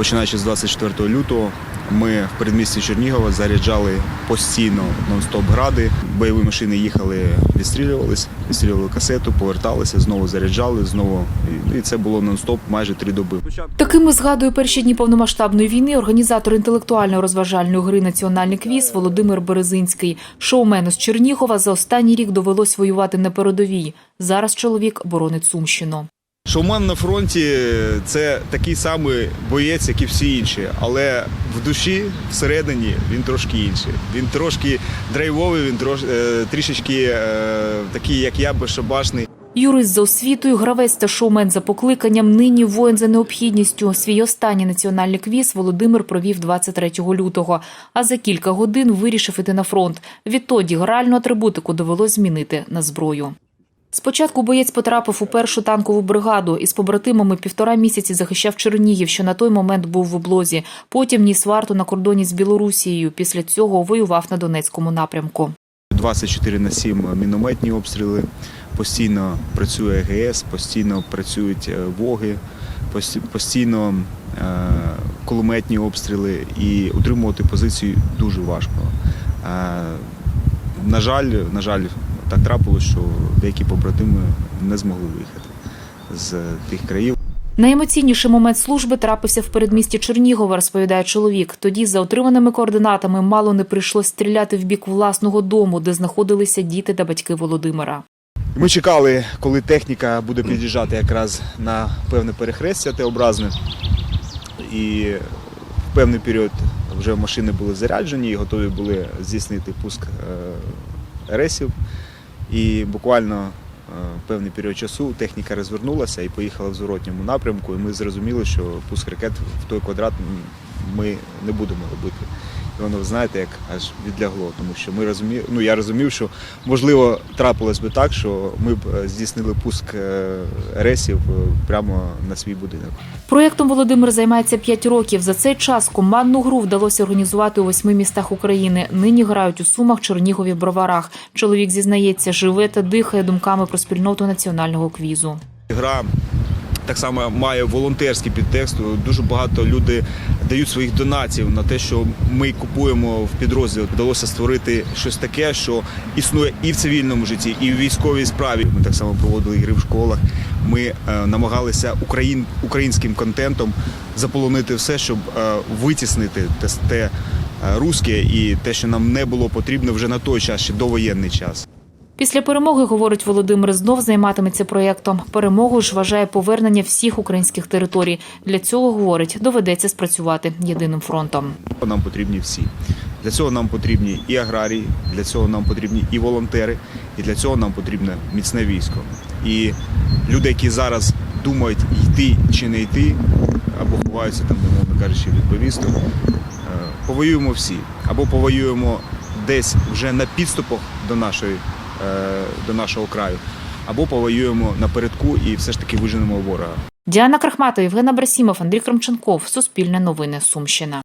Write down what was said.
починаючи з 24 лютого, ми в передмісті Чернігова заряджали постійно нон-стоп гради. Бойові машини їхали, відстрілювались, відстрілювали касету, поверталися, знову заряджали, знову. І- це було нон-стоп майже три доби. Такими згадує перші дні повномасштабної війни організатор інтелектуальної розважальної гри Національний квіз Володимир Березинський. Шоумену з Чернігова за останній рік довелось воювати на передовій. Зараз чоловік боронить Сумщину. Шоуман на фронті це такий самий боєць, як і всі інші, але в душі всередині він трошки інший. Він трошки драйвовий, він трош, е, трішечки е, такий, як я, безшабашний. Юрист за освітою, гравець та шоумен за покликанням, нині воїн за необхідністю. Свій останній національний квіз Володимир провів 23 лютого, а за кілька годин вирішив іти на фронт. Відтоді гральну атрибутику довелось змінити на зброю. Спочатку боєць потрапив у першу танкову бригаду і з побратимами півтора місяці захищав Чернігів, що на той момент був в облозі. Потім ніс варту на кордоні з Білорусією. Після цього воював на Донецькому напрямку. 24 на 7 мінометні обстріли, постійно працює ГС, постійно працюють е, воги, постійно е, кулеметні обстріли і утримувати позицію дуже важко. Е, на жаль, на жаль, так трапилось, що деякі побратими не змогли виїхати з тих країв. Найемоційніший момент служби трапився в передмісті Чернігова, розповідає чоловік. Тоді за отриманими координатами мало не прийшлось стріляти в бік власного дому, де знаходилися діти та батьки Володимира. Ми чекали, коли техніка буде під'їжджати якраз на певне перехрестя Т-образне. І в певний період вже машини були заряджені і готові були здійснити пуск е, ресів. І буквально е, певний період часу техніка розвернулася і поїхала в зворотньому напрямку. І ми зрозуміли, що пуск ракет в той квадрат ми не будемо робити. І воно, знаєте, як аж відлягло, тому що ми розумі... ну, я розумів, що можливо трапилось би так, що ми б е, здійснили пуск е, ресів е, прямо на свій будинок. Проєктом Володимир займається 5 років. За цей час командну гру вдалося організувати у восьми містах України. Нині грають у Сумах, Чернігові, Броварах. Чоловік зізнається, живе та дихає думками про спільноту національного квізу. Гра так само має волонтерський підтекст. Дуже багато люди дають своїх донатів на те, що ми купуємо в підрозділ. Вдалося створити щось таке, що існує і в цивільному житті, і в військовій справі. Ми так само проводили ігри в школах. Ми е, намагалися україн, українським контентом заполонити все, щоб е, витіснити те, те е, руське і те, що нам не було потрібно вже на той час, ще довоєнний час. Після перемоги, говорить Володимир, знов займатиметься проєктом. Перемогу ж вважає повернення всіх українських територій. Для цього, говорить, доведеться спрацювати єдиним фронтом. Нам потрібні всі. Для цього нам потрібні і аграрії, для цього нам потрібні і волонтери, і для цього нам потрібне міцне військо. І люди, які зараз думають йти чи не йти, або ховаються там, умовно кажучи, від повісток, е, повоюємо всі. Або повоюємо десь вже на підступах до нашої, до нашого краю, або повоюємо напередку і все ж таки виженемо ворога. Діана Крахматова, Євгена Брасімов, Андрій Крамченков. Суспільне новини. Сумщина.